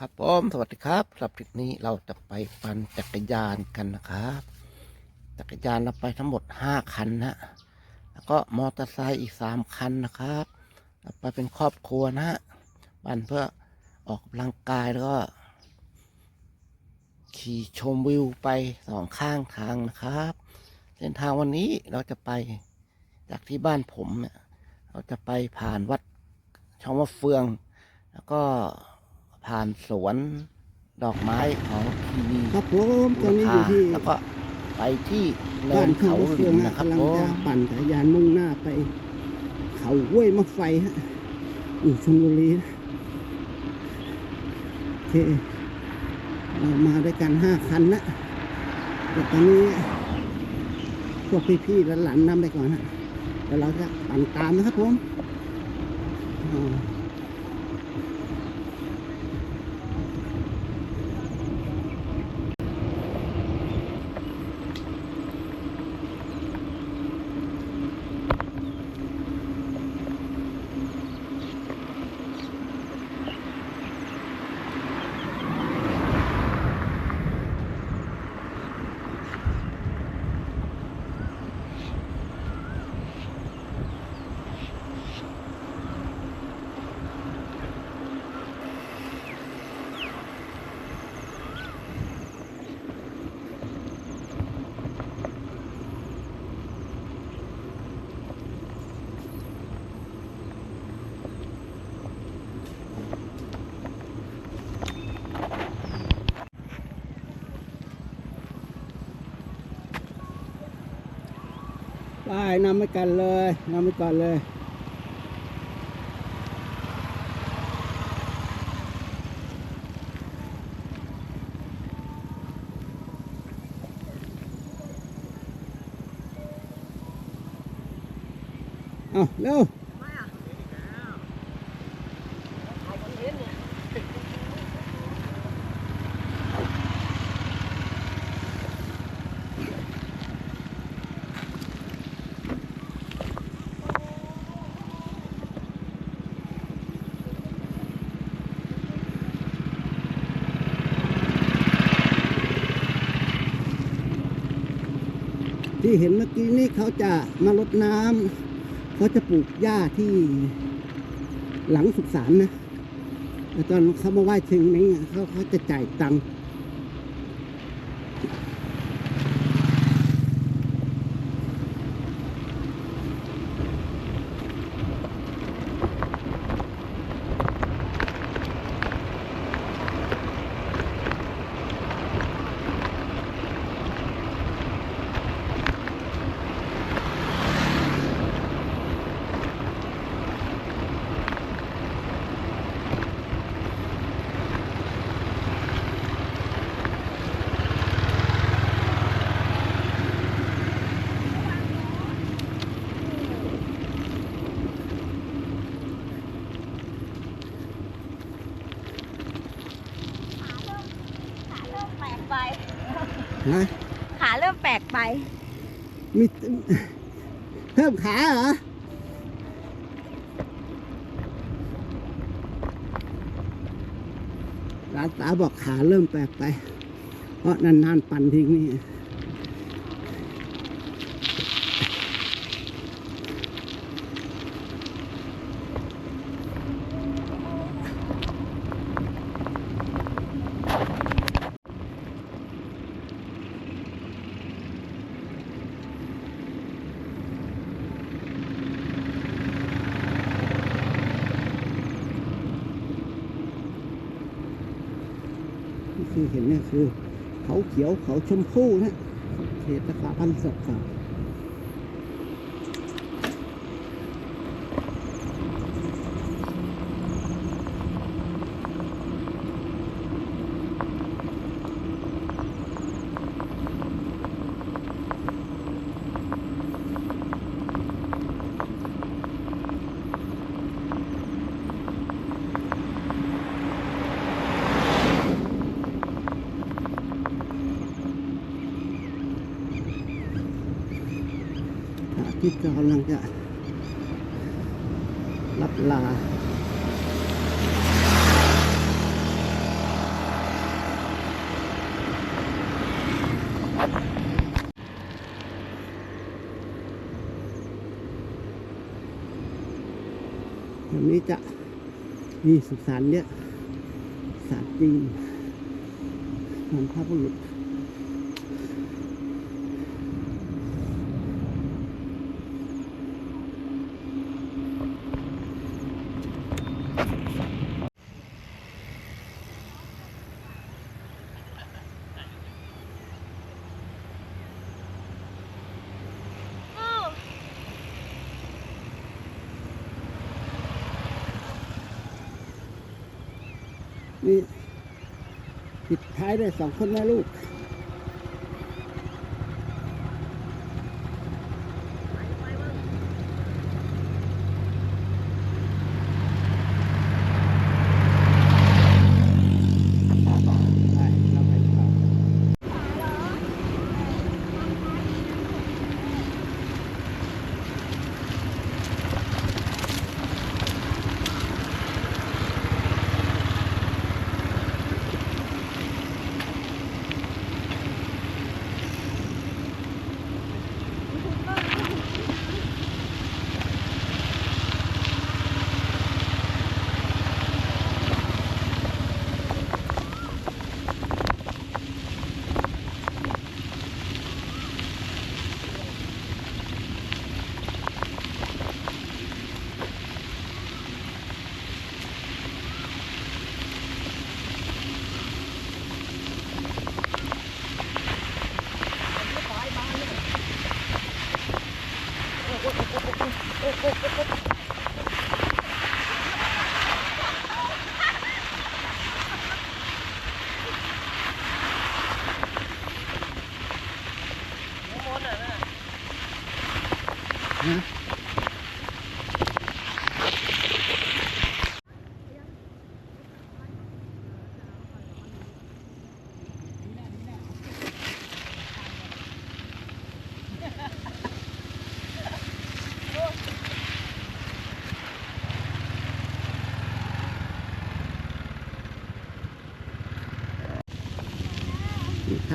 ครับผมสวัสดีครับสำหรับคลิปนี้เราจะไปปั่นจักรยานกันนะครับ จักรยานเราไปทั้งหมดห้าคันนะแล้วก็มอเตอร์ไซค์อีกสามคันนะครับเราไปเป็นครอบครัวนะฮะปั่นเพื่อออกกำลังกายแล้วก็ ขี่ชมวิวไปสองข้างทางนะครับเส้นทางวันนี้เราจะไปจากที่บ้านผมเนี่ยเราจะไปผ่านวัดช่องมะเฟือง แล้วก็ ผ่านสวนดอกไม้ของทีวีครับผมตอนนี้อยู่ที่แล้วก็ไปที่เนิบ้านนเขาเขาเฟืลิองนนะนะครับกำลังผจะมปั่นจักรยานมุ่งหน้าไป เขาห้วยมะไฟฮะอยู่ชลบุรีนะโอเคเรามาด้วยกันห้าคันนะแต่ตอนนี้พวกพี่ๆและหลานนำไปก่อนฮะเดี๋ยวเราจะปั่นตามนะครับผมอ่าไปนำไปกันเลยนำไปก่อนเลยเอาเร็ว ที่เห็นเมื่อกี้นี่เขาจะมารดน้ำเขาจะปลูกหญ้าที่หลังสุสานนะตอนเขามาไหว้เชงเม้งอะเขาเขาจะจ่ายตังค์ ขาเริ่มแปลกไป นะ ขาเริ่มแปลกไป มีเพิ่มขาเหรอร้านตาบอกขาเริ่มแปลกไป เพราะนานๆปั่นทิ้งนี่ ที่คือเห็นเนี่ยคือ เขาเขียวเขาชมพู่นะเขตสถาบันสัตว์ ที่กำลังจะรับลาตรงนี้จะมีสุสานเนี่ยสารจริงของพระพุทธ นี่ปิดท้ายด้วยสองคนแม่ลูก ไปเราไปต่อนะ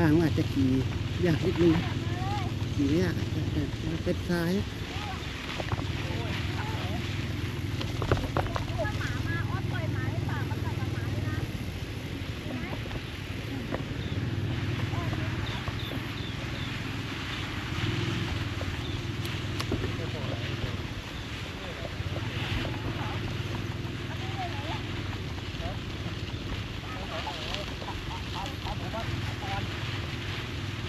ทางว่าจะขี่ยากนิดนึงขี่ยากแต่เป็นซ้ายอะ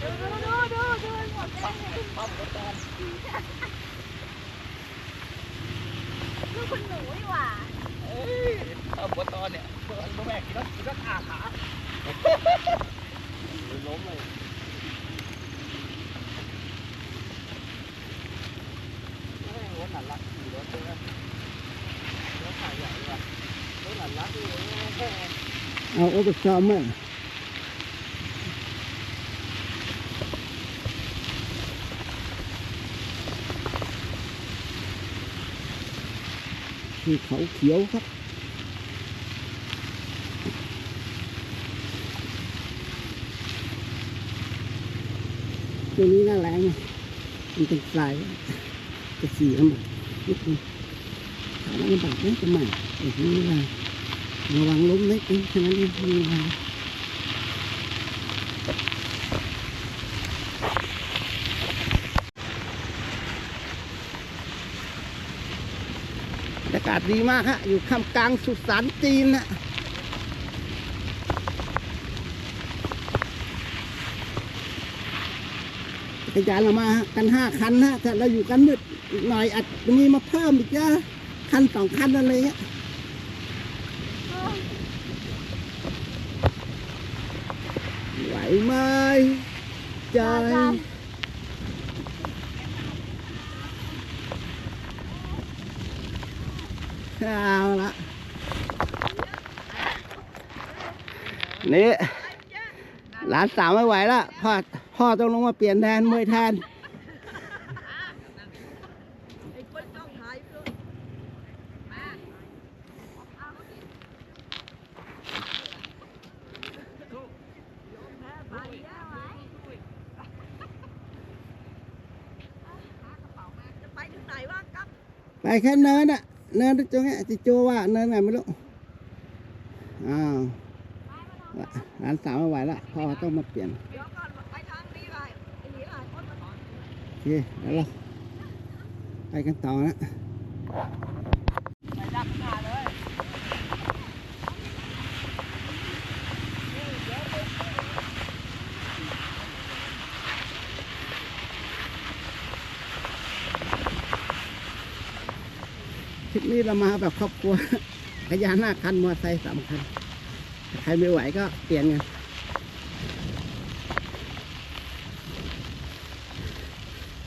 ดูดูดูดูดูหมดเลยลูกคุณหนูดีกว่า เอาบัวตอนเนี่ยตัวแม่กินแล้วกินแล้วขาขาล้มเลยรถหลันลักขี่รถเลยนะรถขายใหญ่ว่ะรถหลันลักนี่ เอาโอเปอร์ซอมเมอร์คือเขาเขียวครับตัวนี้น่าแรงมันเป็นทรายจะสีลำบากนิดนึงถามว่าลำบากไหมจะไม่แต่ทีนี้ว่า ระวังล้มเล็กนิดแค่นั้นเองไม่เป็นไรบรรยากาศดีมากฮะ อยู่ค่ำกลางสุสานจีนนะจักรยานเรามากันห้าคันนะแต่เราอยู่กันมืดอีกหน่อยอาจมีมาเพิ่มอีกนะคันสองคันอะไรเงี้ย ไหวไหมใจ เอาละนี่หลานสาวไม่ไหวแล้วพ่อพ่อต้องลงมาเปลี่ยนแทนมวยแทน ไปแค่เนินอะเนินตรงเนี้ยจิโจว่าเนินไงไม่รู้อ้าวร้านสาวไม่ไหวละพ่อต้องมาเปลี่ยนเยวก่อนไปทางนี้เลยไอ้นี่เลยคนมาโอเคแล้วเราไปกันต่อนะ ไปดักหน้าเลย ทริป นี้เรามาแบบครอบครัวขยานหน้าคันมอเตอร์ไซค์สามคันใครไม่ไหวก็เปลี่ยนกัน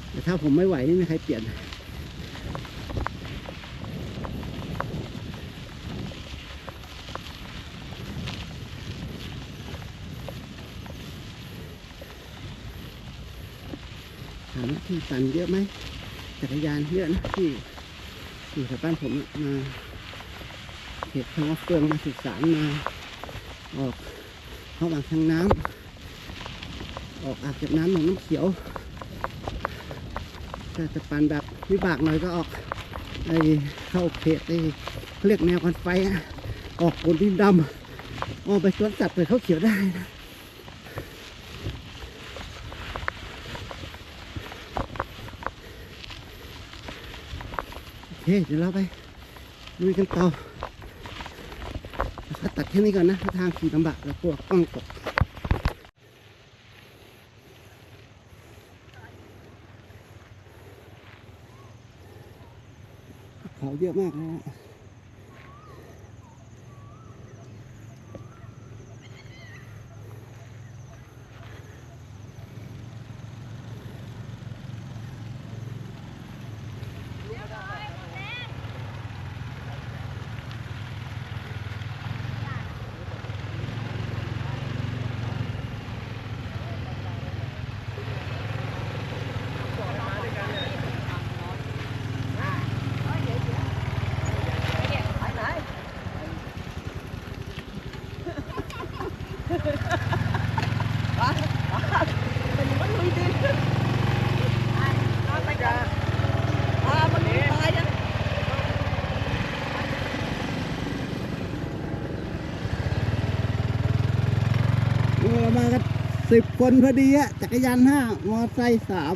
แต่ถ้าผมไม่ไหวไม่ไมีใครเปลี่ยนถามว่าที่ตันเยอะไหมจักรยานเยอะนะที่ อยู่แถวบ้านผมมาเขตทางวัดเฟืองมาศึกษามาออกเข้าบางทางน้ำออกอางเก็บน้ำหนองน้ำเขียวถ้าจะปั่นแบบวิบากหน่อยก็ออกไอ้เข้าเขตไอ้เรียกแนวกันไฟอออกบนดินดำออกไปสวนสัตว์ไปเขาเขียวได้นะ เคเดี๋ยวเราไปลุยกันต่อแล้วก็ตัดแค่นี้ก่อนนะถ้าทางขี่ลำบากแล้วกลัวกล้องตกเขาเยอะมากเลยนะ มากันสิบคนพอดีอะจักรยานห้ามอไซค์สาม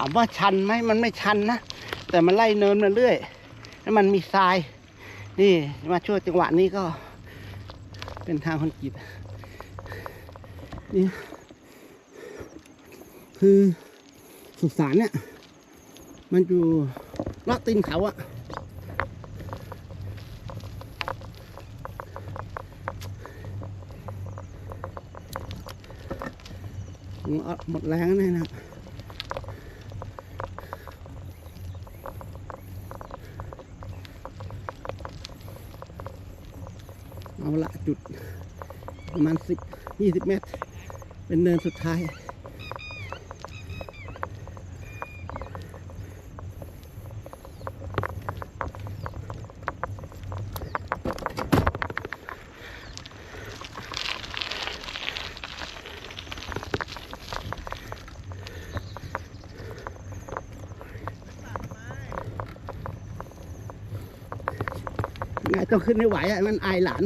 ามว่าชันไหมมันไม่ชันนะ แต่มันไล่เนินมาเรื่อย แล้วมันมีทราย นี่มาช่วยจังหวะนี้ก็ เป็นทางคอนกรีตนี่คือสุสานเนี่ย มันอยู่ลอดตีนเขาอะหมดแรงแน่นะ เอาละจุดประมาณสิบยี่สิบเมตร เป็นเนินสุดท้าย ไงต้องขึ้นไม่ไหวอะ มันอายหลาน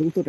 จุ